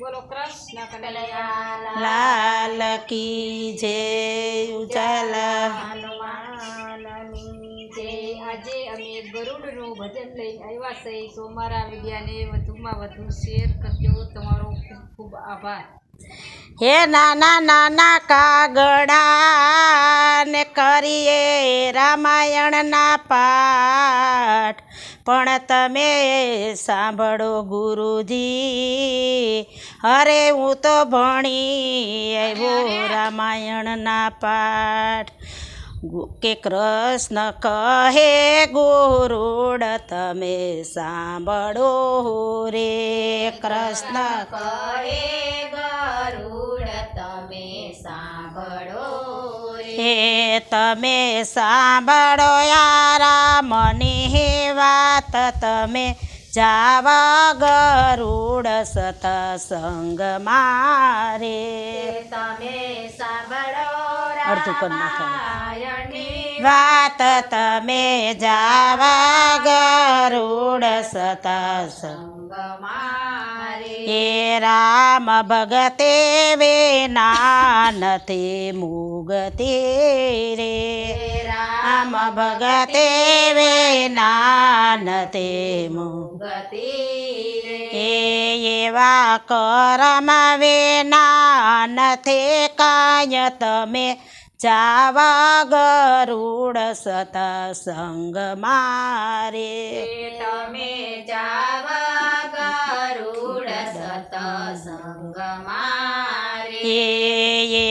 બોલો કૃષ્ણ કનૈયા. લાલ કી જય ઉજાલા હનુમાનની જય. આજે અમે ગરુડનું ભજન લઈને આવ્યા છે. તો મારા વિડીયાને વધુમાં વધુ શેર કરજો. તમારો ખૂબ ખૂબ આભાર. હે નાના નાના કાગડા ને કરીએ રામાયણના પાઠ. પણ તમે સાંભળો ગુરુજી અરે હું તો ભણી આવ્યો રામાયણના પાઠ. ગુ- કે કૃષ્ણ કહે ગુરુડ તમે સાંભળો રે. કૃષ્ણ કહે ગરુડ તમે સાંભળો હે તમે સાંભળો યારા મને હે વાત તમે જાવા ગરુડ સતસંગ મારે. તમે સાંભળો અડધું કરી. રામાયણની વાત તમે જાવા ગરુડ સતસંગ મારે. હે રામ ભગતે વેના નથી મુગતે રે. રામ ભગતે નથી મુગ ગતિ હે એવા કરમ વે નાનથે કાય તમે જાવા ગરુડ સતસંગ મારે. તમે જાવા ગરુડ સતસંગ મારે. એ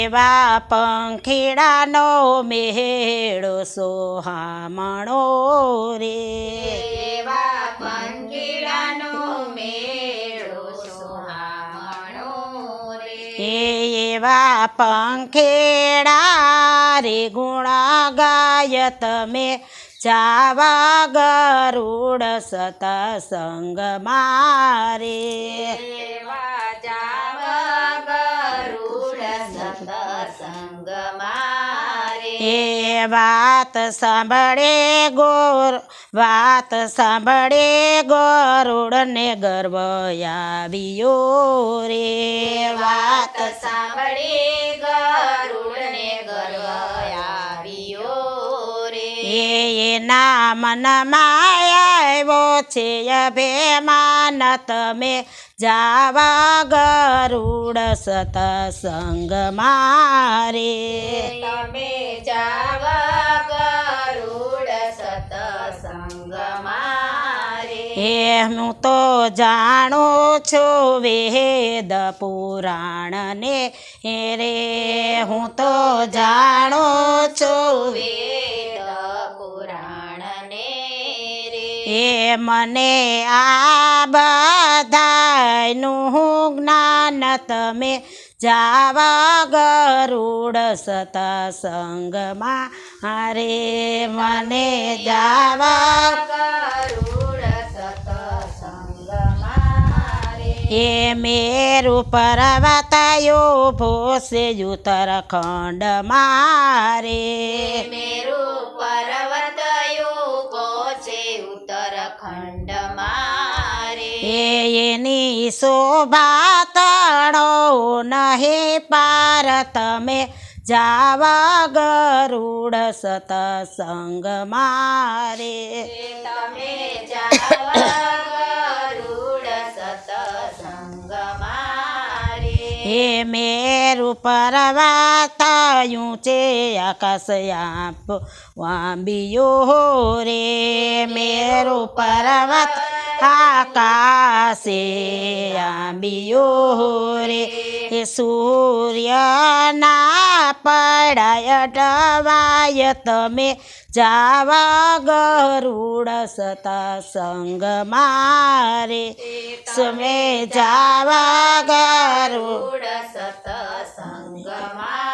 એવા પંખીડાનો મેળો સોહામણો રે. એવા પંખીડાનો મેળો સોહામણો રે. એવા પંખેડા રે ગુણા ગાય તમે જાવા ગરુડ સતસંગ મારે. એવા એ વાત સાંભળે ગોર વાત સાંભળે ગરુડને ગર્વ આવ્યો રે. વાત સાંભળે ગરુડને ગર્વ આવ્યો રે. એ મનમાં આવ્યો છે અભિમાન તમે જાવા ગરુડ સતસંગ મારે. તમે જાવા ગરુડ સતસંગ મારે. એ હું તો જાણો છો વેદ પુરાણને. ને રે હું તો જાણો છો વેદ એ મને આ બધાયનું જ્ઞાન તમે જાવા ગરુડ સતસંગમાં અરે મને જાવા ગરુડ એ મેરુ પર્વતયો ભોસે ઉત્તરાખંડ મારે. મેરુ પર્વત એની શોભા તણો નહે પાર તમે જાવા ગરુડ સતસંગ મારે. તમે હે મેરુ પર્વતાયું છે આકાશ આપ વાંબિયો રે. મેરુ પર્વત આકાશે આંબિયો રે એ સૂર્યના પડાય અટવાય તમે જાવા ગરુડ સતસંગ મારે સમે જાવા ગરુડ સતા સંગ મારે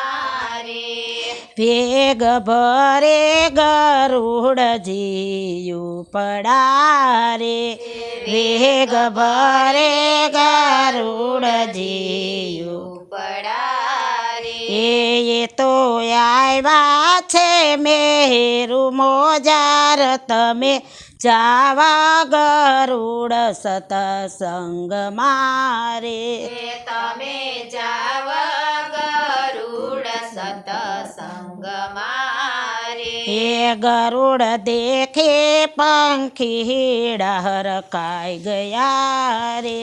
ભેગ ભરે ગરુડજીયું પડારે વેગ ભરે ગરુડજીયું પડારે એ તો આવ્યા છે મેરુ મોજાર. તમે જાવા ગરુડ સતસંગ મારે. તમે જાવ એ ગરુડ દેખે પંખી હરકાઈ ગયા રે.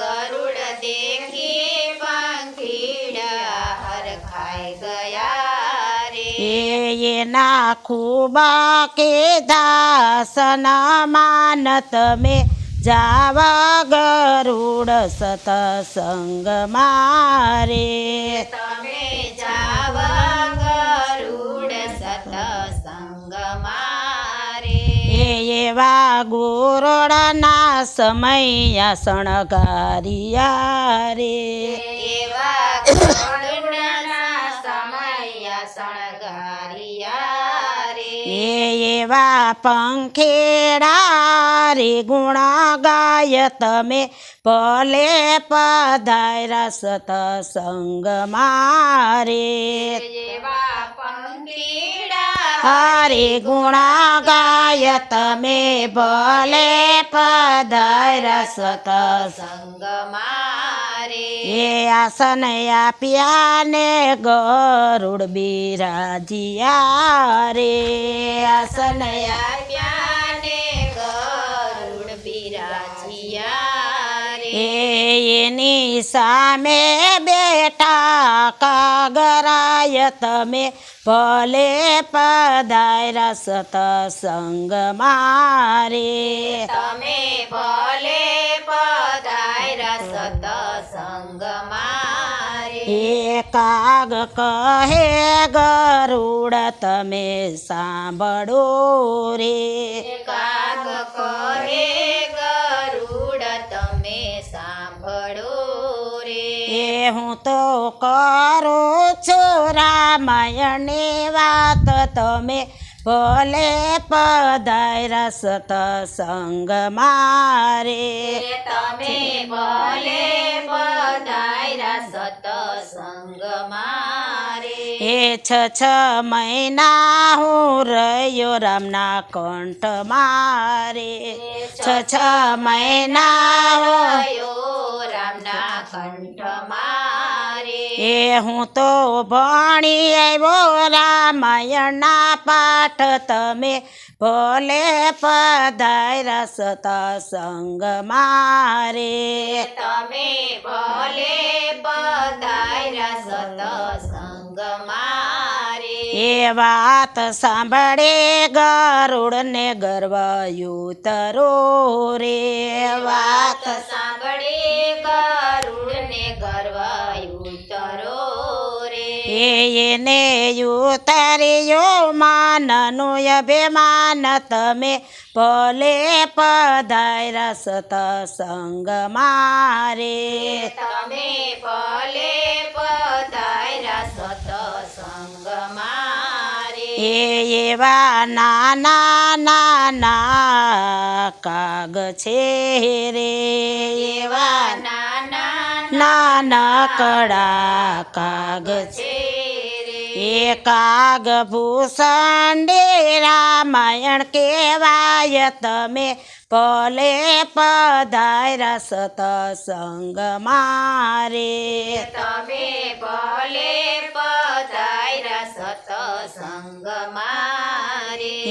ગરુડ દેખે પંખીડા હરખાઈ ગયા રે. એ એના ખૂબા કે દાસન માન તમે જાવા ગરુડ સત સંગ મારે મારે એ એવા ગુરોડાના સમયા શણગારિયા રે એવા ગરુડના સમય શણગારિયા રે એ એવા પંખેડા રે ગુણા ગાય તમે ભલે પધાર્યા સતસંગ મારે. એવા પંખીડા હરે ગુણા ગાય તમે ભલે પધાય સતસંગ સંગ મારે. એ આસન આપ્યા ને ગરુડ બિરાજિયા રે. આસન આપ્યાને એ એની સામે બેઠા કાગરાય તમે ભલે પધાર્યા સતસંગ મારે. તમે ભલે પધાર્યા સતસંગ મારે. એ કાગ કહે ગરુડ તમે સાંભળો રે. કાગ કહે એ હું તો કરું છું રામાયણની વાત તમે ભલે પધાર્યા સતસંગ મારે તમે ભલે પધાર્યા સતસંગ મારે એ છ છ મહિના હું રહ્યો રામના કંઠ મારે છ છ મહિના હું રહ્યો રામના કંઠ મારે એ હું તો ભણી આવ્યો રામાયણના પાઠ. તમે ભોલે પધાર્યા સતસંગ મારે. તમે ભલે પધાર્યા સતસંગ મારે. એ વાત સાંભળે ગરુડને ગર્વયું તરો રે વાત સાંભળે એને ઉતાર્યો માનનું અભિમાન. તમે ભલે પધાર્યા સતસંગ મારે. તમે ભલે પધાર્યા સતસંગ મારે. એ એવા નાના નાના કાગ છે રે. એવા નાના નાના કડા કાગ છે છે રે એ ભૂષણ રામાયણ કેવાય તમે ભલે પધાર્યા સતસંગ મારે. તમે ભલે પધાર્યા સતસંગ મારે.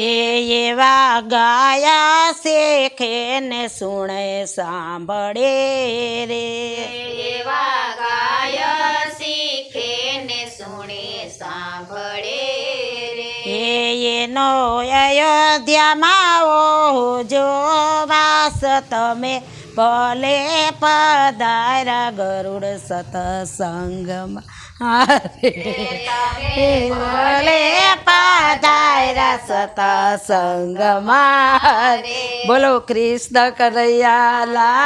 એવા ગાયા શેખે ને સુણે સાંભળે રે. એવા એનો અયોધ્યામાં ઓ જો વાસ. તમે ભલે પધારા ગરુડ સતસંગમાં. ભલે પધારા સતસંગમાં. બોલો, કૃષ્ણ કરૈયા લા